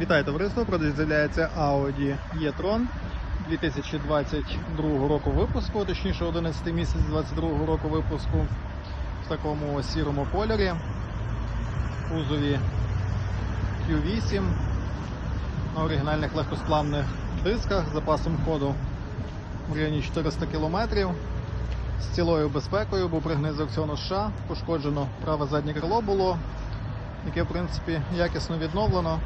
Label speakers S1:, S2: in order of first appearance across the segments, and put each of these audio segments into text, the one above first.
S1: Вітаю товариство, продаж з'являється Audi e-tron 2022 року випуску, точніше 11 місяць 22 року випуску в такому сірому кольорі, кузові Q8 на оригінальних легкосплавних дисках з запасом ходу в районі 400 км. З цілою безпекою був пригнаний з аукціону США, пошкоджено праве заднє крило було, яке в принципі якісно відновлено.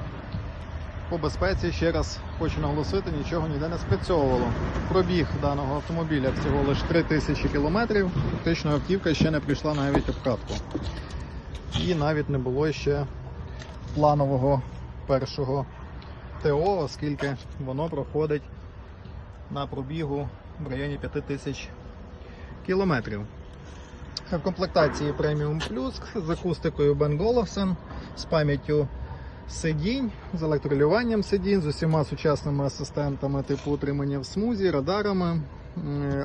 S1: По безпеці ще раз хочу наголосити, нічого ніде не спрацьовувало. Пробіг даного автомобіля всього лише 3000 км. Фактично автівка ще не прийшла навіть обкатку. І навіть не було ще планового першого ТО, оскільки воно проходить на пробігу в районі 5000 кілометрів. В комплектації Premium Plus з акустикою Bang Olufsen, з пам'яттю сидінь, з електролюванням сидінь, з усіма сучасними асистентами типу утримання в смузі, радарами,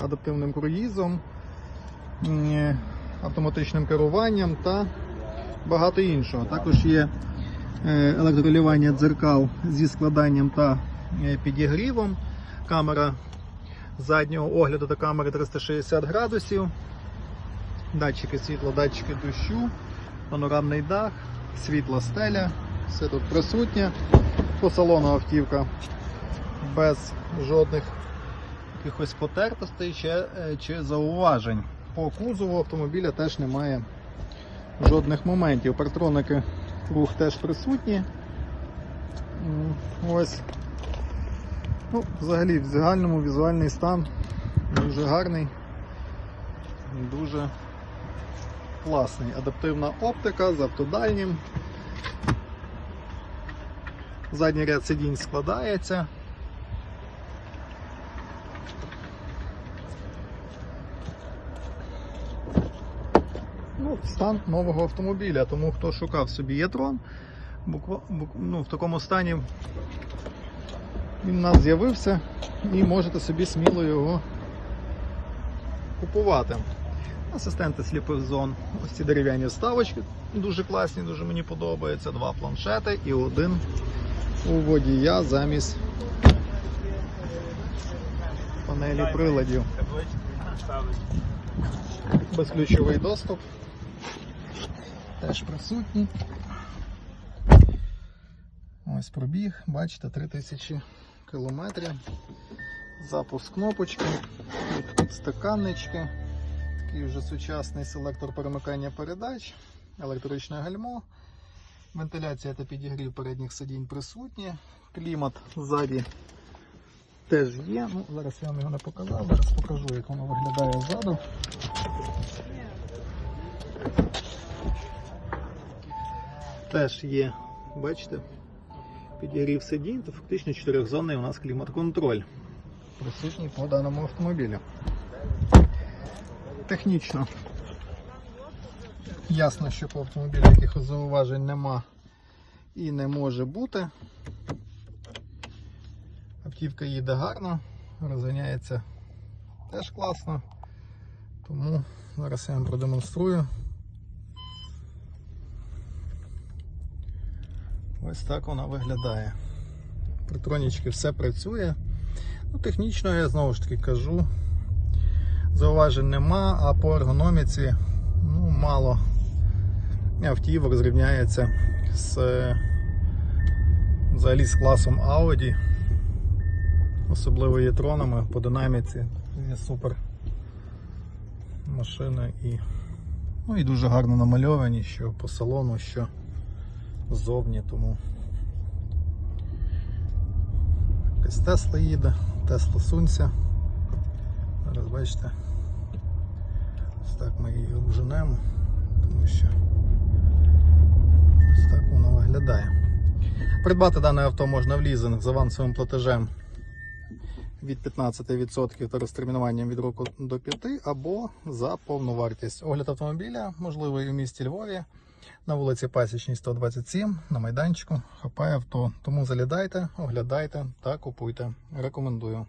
S1: адаптивним круїзом, автоматичним керуванням та багато іншого. Також є е, електролювання дзеркал зі складанням та е, підігрівом, камера заднього огляду та камери 360 градусів, датчики світла, датчики дощу, панорамний дах, світла стеля, все тут присутнє. По салону автівка без жодних якихось потертостей чи, е, чи зауважень. По кузову автомобіля теж немає жодних моментів. Партроники рух теж присутні. Ось. Ну, взагалі, в загальному візуальний стан дуже гарний, дуже класний. Адаптивна оптика з автодальнім. Задній ряд сидінь складається. Ну, стан нового автомобіля, тому хто шукав собі бук- ну, в такому стані він у нас з'явився і можете собі сміло його купувати. Асистенти сліпих зон. Ось ці дерев'яні вставочки дуже класні, дуже мені подобаються. Два планшети і один у водія замість панелі приладів. Безключовий доступ. Теж присутній. Ось пробіг, бачите, 3000 кілометрів. Запуск кнопочки, підстаканнички, такий вже сучасний селектор перемикання передач, електричне гальмо, вентиляція та підігрів передніх сидінь присутні, клімат ззаді теж є. Ну, зараз я вам його не показав, зараз покажу, як воно виглядає ззаду. Теж є, бачите, підігрів сидінь, то фактично чотирьохзонний у нас клімат-контроль присутній по даному автомобілю. Технічно. Ясно, що по автомобілю якихось зауважень нема і не може бути. Автівка їде гарно, розганяється теж класно. Тому зараз я вам продемонструю. Ось так вона виглядає. Притронічки все працює. Ну, Технічно я знову ж таки кажу. Зауважень нема, а по ергономіці ну, мало автівок зрівняється з взагалі з класом Audi, особливо є тронами по динаміці. Є супер машини і, ну, і дуже гарно намальовані, що по салону, що ззовні, тому якась Тесла їде, Тесла сунься. Зараз бачите, ось так ми її обженемо, тому що ось так воно виглядає. Придбати дане авто можна в лізинг з авансовим платежем від 15% та розтермінуванням від року до 5 або за повну вартість. Огляд автомобіля можливий у місті Львові на вулиці Пасічній 127 на майданчику. Хапає авто. Тому залідайте, оглядайте та купуйте. Рекомендую.